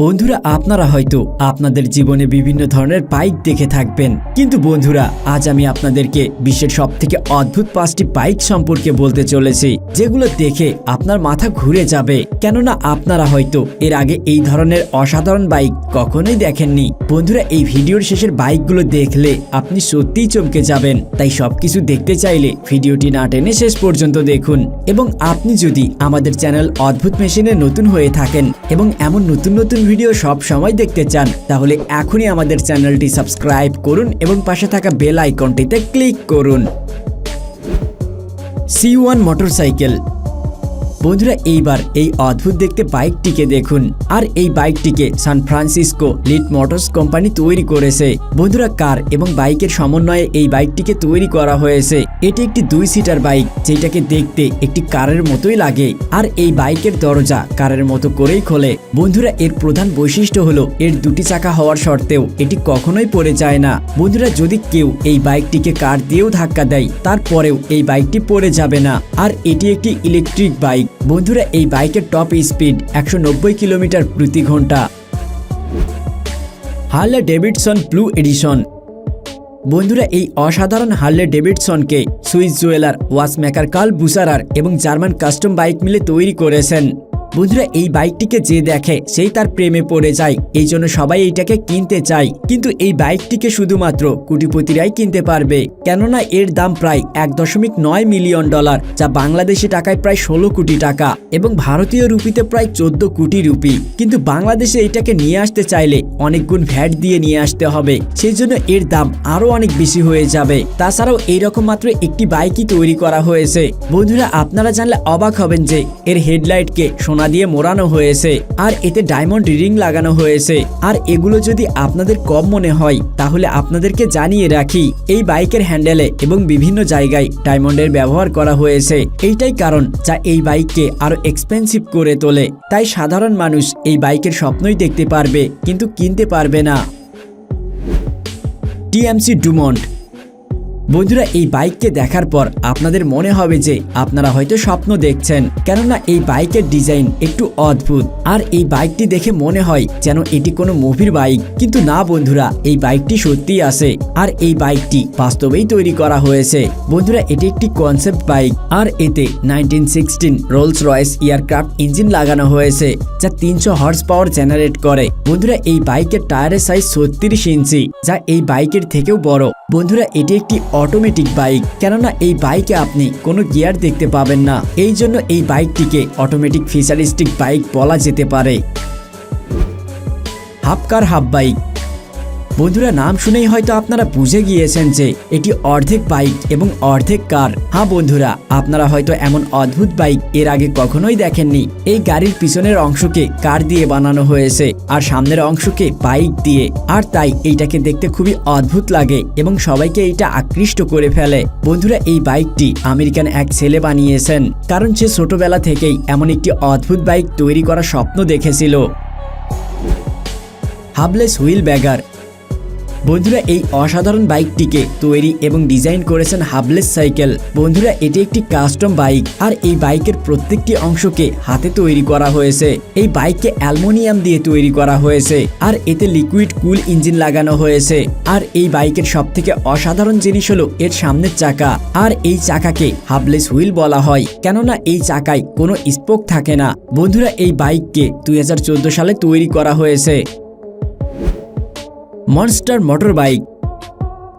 বন্ধুরা, আপনারা হয়তো আপনাদের জীবনে বিভিন্ন ধরনের বাইক দেখে থাকবেন। কিন্তু বন্ধুরা, আজ আমি আপনাদেরকে বিশ্বের সব থেকে অদ্ভুত পাঁচটি বাইক সম্পর্কে বলতে চলেছি, যেগুলো দেখে আপনার মাথা ঘুরে যাবে। কেননা আপনারা হয়তো এর আগে এই ধরনের অসাধারণ বাইক কখনোই দেখেননি। বন্ধুরা, এই ভিডিওর শেষের বাইকগুলো দেখলে আপনি সত্যিই চমকে যাবেন। তাই সবকিছু দেখতে চাইলে ভিডিওটি না টেনে শেষ পর্যন্ত দেখুন। এবং আপনি যদি আমাদের চ্যানেল অদ্ভুত মেশিনে নতুন হয়ে থাকেন এবং এমন নতুন নতুন ভিডিও সব সময় দেখতে চান, তাহলে এখনই আমাদের চ্যানেলটি সাবস্ক্রাইব করুন এবং পাশে থাকা বেল আইকনটিতে ক্লিক করুন। সি ওয়ান মোটরসাইকেল বন্ধুরা, এইবার এই অদ্ভুত দেখতে বাইকটিকে দেখুন। আর এই বাইকটিকে San Francisco lead motors company তৈরি করেছে। বন্ধুরা, কার এবং বাইকের সমন্বয়ে এই বাইকটিকে তৈরি করা হয়েছে। এটি একটি দুই সিটার বাইক, যেটাকে দেখতে একটি কারের মতোই লাগে। আর এই বাইকের দরজা কারের মতো করেই খোলে। বন্ধুরা, এর প্রধান বৈশিষ্ট্য হলো, এর দুটি চাকা হওয়ার সত্ত্বেও এটি কখনোই পড়ে যায় না। বন্ধুরা, যদি কেউ এই বাইকটিকে কার দিয়েও ধাক্কা দেয়, তারপরেও এই বাইকটি পড়ে যাবে না। আর এটি একটি ইলেকট্রিক বাইক। বন্ধুরা, এই বাইকের টপ স্পিড একশো নব্বই কিলোমিটার প্রতি ঘণ্টা। হার্লে ডেভিডসন ব্লু এডিশন বন্ধুরা, এই অসাধারণ Harley ডেভিডসনকে Swiss jeweller watch maker Karl বুসারার এবং জার্মান কাস্টম বাইক মিলে তৈরি করেছেন। বন্ধুরা, এই বাইকটিকে যে দেখে সেই তার প্রেমে পড়ে যায়। এই জন্য সবাই এইটাকে কিনতে চায়। কিন্তু এই বাইকটিকে শুধুমাত্র কোটিপতিরাই কিনতে পারবে। কেননা এর দাম প্রায় এক দশমিক নয় মিলিয়ন ডলার, যা বাংলাদেশি টাকায় প্রায় ষোলো কোটি টাকা এবং ভারতীয় রুপিতে প্রায় চোদ্দ কোটি রুপি। কিন্তু বাংলাদেশে এটাকে নিয়ে আসতে চাইলে অনেক গুণ ভ্যাট দিয়ে নিয়ে আসতে হবে। সেই জন্য এর দাম আরও অনেক বেশি হয়ে যাবে। তাছাড়াও এইরকম মাত্র একটি বাইকই তৈরি করা হয়েছে। বন্ধুরা, আপনারা জানলে অবাক হবেন যে এর হেডলাইটকে সোনা দিয়ে মোড়ানো হয়েছে, আর এতে ডায়মন্ড রিং লাগানো হয়েছে। আর এগুলো যদি আপনাদের কম মনে হয়, তাহলে আপনাদেরকে জানিয়ে রাখি, এই বাইকের হ্যান্ডেলে এবং বিভিন্ন জায়গায় ডায়মন্ডের ব্যবহার করা হয়েছে। এইটাই কারণ যা এই বাইককে আরও এক্সপেন্সিভ করে তোলে। তাই সাধারণ মানুষ এই বাইকের স্বপ্নই দেখতে পারবে, কিন্তু কিনতে পারবে না। টিএমসি ডুমন্ট বন্ধুরা, এই বাইককে দেখার পর আপনাদের মনে হবে যে আপনারা হয়তো স্বপ্ন দেখছেন, কেননা এই বাইকের ডিজাইন একটু অদ্ভুত। আর এই বাইকটি দেখে মনে হয় যেন এটি কোনো মুভির বাইক। কিন্তু না বন্ধুরা, এই বাইকটি সত্যিই আছে। আর এই বাইকটি বাস্তবেই তৈরি করা হয়েছে। বন্ধুরা, এটি একটি কনসেপ্ট বাইক। আর এতে nineteen sixteen Rolls Royce aircraft engine লাগানো হয়েছে, যা তিনশো হর্স পাওয়ার জেনারেট করে। বন্ধুরা, এই বাইকের টায়ারের সাইজ ছত্রিশ ইঞ্চি, যা এই বাইকের থেকেও বড়। বন্ধুরা, এটি একটি অটোমেটিক বাইক কেননা এই বাইকে আপনি কোনো গিয়ার দেখতে পাবেন না। এই জন্য এই বাইকটিকে অটোমেটিক ফিচারিস্টিক বাইক বলা যেতে পারে। হাফকার হাফ বাইক বন্ধুরা, নাম শুনেই হয়তো আপনারা বুঝে গিয়েছেন যে এটি অর্ধেক বাইক এবং অর্ধেক কার। হ্যাঁ বন্ধুরা, আপনারা হয়তো এমন অদ্ভুত বাইক এর আগে কখনোই দেখেননি। এই গাড়ির পিছনের অংশকে কার দিয়ে বানানো হয়েছে আর সামনের অংশকে বাইক দিয়ে। আর তাই এইটাকে দেখতে খুবই অদ্ভুত লাগে এবং সবাইকে এইটা আকৃষ্ট করে ফেলে। বন্ধুরা, এই বাইকটি আমেরিকান এক ছেলে বানিয়েছেন, কারণ সে ছোটবেলা থেকেই এমন একটি অদ্ভুত বাইক তৈরি করার স্বপ্ন দেখেছিল। হাবলেস হুইল ব্যাগার বন্ধুরা, এই অসাধারণ বাইকটিকে তৈরি এবং ডিজাইন করেছেন হাবলেস সাইকেল। বন্ধুরা, এটি একটি কাস্টম বাইক আর এই বাইকের প্রত্যেকটি অংশকে হাতে তৈরি করা হয়েছে। এই বাইককে অ্যালমোনিয়াম দিয়ে তৈরি করা হয়েছে আর এতে লিকুইড কুল ইঞ্জিন লাগানো হয়েছে। আর এই বাইকের সব থেকে অসাধারণ জিনিস হলো এর সামনের চাকা। আর এই চাকাকে হাবলেস হুইল বলা হয়। কেননা, এই চাকায় কোনো স্পোক থাকে না। বন্ধুরা, এই বাইককে দুই সালে তৈরি করা হয়েছে। মনস্টার মোটর বাইক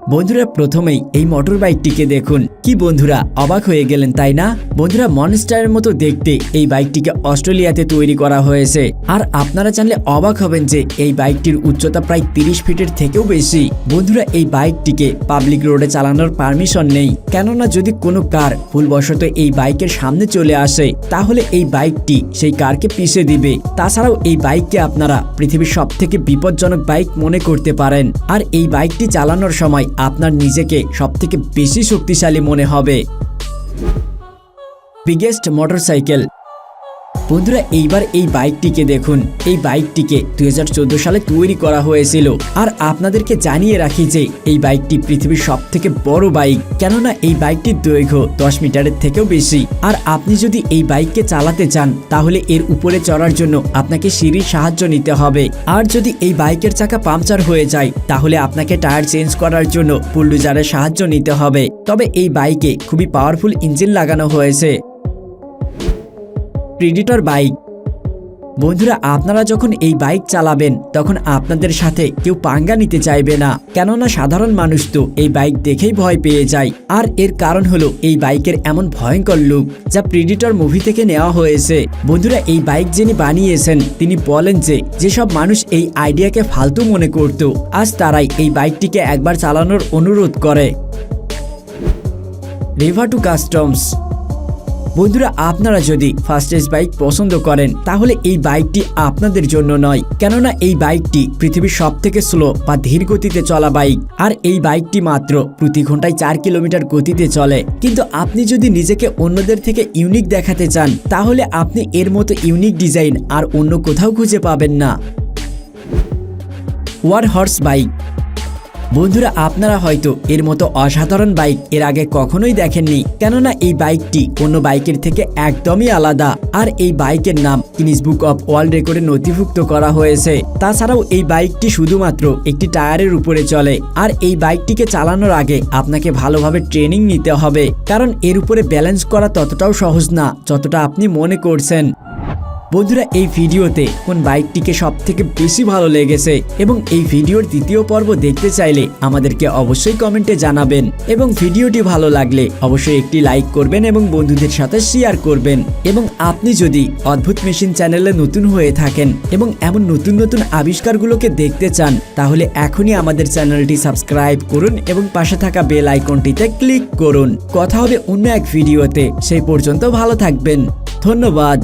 বন্ধুরা, প্রথমেই এই মোটর বাইকটিকে দেখুন। কি বন্ধুরা, অবাক হয়ে গেলেন, তাই না? বন্ধুরা মনস্টারের মতো দেখতে এই বাইকটিকে অস্ট্রেলিয়াতে তৈরি করা হয়েছে। আর আপনারা জানলে অবাক হবেন যে এই বাইকটির উচ্চতা প্রায় তিরিশ ফিটের থেকেও বেশি। বন্ধুরা, এই বাইকটিকে পাবলিক রোডে চালানোর পারমিশন নেই। কেননা, যদি কোনো কার ভুলবশত এই বাইকের সামনে চলে আসে, তাহলে এই বাইকটি সেই কারকে পিষে দিবে। তাছাড়াও এই বাইককে আপনারা পৃথিবীর সব থেকে বিপজ্জনক বাইক মনে করতে পারেন। আর এই বাইকটি চালানোর সময় আপনার নিজেকে সবথেকে বেশি শক্তিশালী মনে হবে। বিগেস্ট মোটরসাইকেল বন্ধুরা, এইবার এই বাইকটিকে দেখুন। এই বাইকটিকে দুই হাজার চোদ্দ সালে তৈরি করা হয়েছিল। আর আপনাদেরকে জানিয়ে রাখি যে, এই বাইকটি পৃথিবীর সব থেকে বড় বাইক। কেননা, এই বাইকটির দৈর্ঘ্য দশ মিটারের থেকেও বেশি। আর আপনি যদি এই বাইককে চালাতে চান, তাহলে এর উপরে চড়ার জন্য আপনাকে সিঁড়ির সাহায্য নিতে হবে। আর যদি এই বাইকের চাকা পাংচার হয়ে যায়, তাহলে আপনাকে টায়ার চেঞ্জ করার জন্য বুলডোজারের সাহায্য নিতে হবে। তবে এই বাইকে খুবই পাওয়ারফুল ইঞ্জিন লাগানো হয়েছে। প্রিডিটর বাইক বন্ধুরা, আপনারা যখন এই বাইক চালাবেন, তখন আপনাদের সাথে কেউ পাঙ্গা নিতে চাইবে না। কেননা, সাধারণ মানুষ তো এই বাইক দেখেই ভয় পেয়ে যায়। আর এর কারণ হলো, এই বাইকের এমন ভয়ঙ্কর লুক যা প্রিডিটর মুভি থেকে নেওয়া হয়েছে। বন্ধুরা, এই বাইক যিনি বানিয়েছেন, তিনি বলেন যে, যেসব মানুষ এই আইডিয়াকে ফালতু মনে করত, আজ তারাই এই বাইকটিকে একবার চালানোর অনুরোধ করে। রিভা টু কাস্টমস বন্ধুরা, আপনারা যদি ফাস্টেজ বাইক পছন্দ করেন, তাহলে এই বাইকটি আপনাদের জন্য নয়। কেননা এই বাইকটি পৃথিবীর সব থেকে স্লো বা ধীর গতিতে চলা বাইক আর এই বাইকটি মাত্র প্রতি ঘন্টায় চার কিলোমিটার গতিতে চলে। কিন্তু আপনি যদি নিজেকে অন্যদের থেকে ইউনিক দেখাতে চান, তাহলে আপনি এর মতো ইউনিক ডিজাইন আর অন্য কোথাও খুঁজে পাবেন না। ওয়ার হর্স বাইক বন্ধুরা, আপনারা হয়তো এর মতো অসাধারণ বাইক এর আগে কখনোই দেখেননি। কেননা এই বাইকটি অন্য বাইকের থেকে একদমই আলাদা। আর এই বাইকের নাম গিনিস বুক অফ ওয়ার্ল্ড রেকর্ডে নথিভুক্ত করা হয়েছে। তাছাড়াও এই বাইকটি শুধুমাত্র একটি টায়ারের উপরে চলে। আর এই বাইকটিকে চালানোর আগে আপনাকে ভালোভাবে ট্রেনিং নিতে হবে। কারণ এর উপরে ব্যালেন্স করা ততটাও সহজ না, যতটা আপনি মনে করছেন। বন্ধুরা, এই ভিডিওতে কোন বাইকটিকে সব থেকে বেশি ভালো লেগেছে এবং এই ভিডিওর দ্বিতীয় পর্ব দেখতে চাইলে আমাদেরকে অবশ্যই কমেন্টে জানাবেন এবং ভিডিওটি ভালো লাগলে অবশ্যই একটি লাইক করবেন এবং বন্ধুদের সাথে শেয়ার করবেন। এবং আপনি যদি অদ্ভুত মেশিন চ্যানেলে নতুন হয়ে থাকেন এবং এমন নতুন নতুন আবিষ্কারগুলোকে দেখতে চান, তাহলে এখনই আমাদের চ্যানেলটি সাবস্ক্রাইব করুন এবং পাশে থাকা বেল আইকনটিতে ক্লিক করুন। কথা হবে অন্য এক ভিডিওতে। সেই পর্যন্ত ভালো থাকবেন। ধন্যবাদ।